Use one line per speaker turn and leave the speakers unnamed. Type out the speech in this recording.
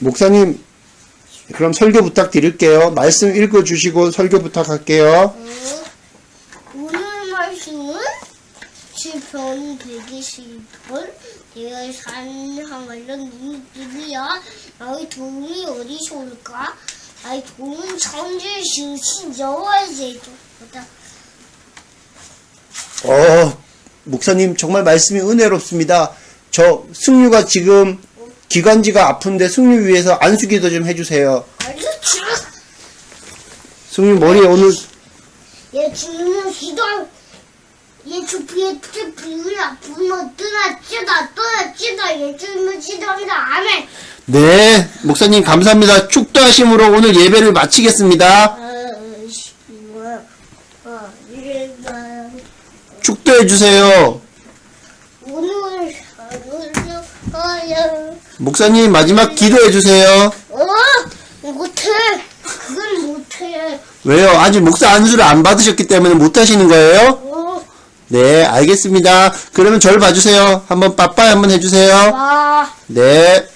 목사님, 그럼 설교 부탁드릴게요. 말씀 읽어주시고 설교 부탁할게요.
오늘 말씀은 시편 120편 내가 사는 하말은 누구야? 나의 도움이 어디서 올까? 나의 도움은 천재 신신 여호와에게로다.
어, 목사님 정말 말씀이 은혜롭습니다. 저 승유가 지금 기관지가 아픈데 승유 위해서 안수기도 좀 해주세요. 승유 머리에 오늘
얘 주는 기도 얘 주피에 주피를 아프면 떠나찌다 떠나찌다 얘 주는 기도합니다 아멘
네 목사님 감사합니다. 축도하심으로 오늘 예배를 마치겠습니다.
아시와 아리가
축도해 주세요.
오늘 하루를 하여
목사님 마지막 기도해 주세요.
어 못해 그건 못해
왜요? 아직 목사 안수를 안 받으셨기 때문에 못 하시는 거예요?
어
네, 알겠습니다. 그러면 절 봐주세요. 한번 빠빠이 한번 해주세요.
와.
네.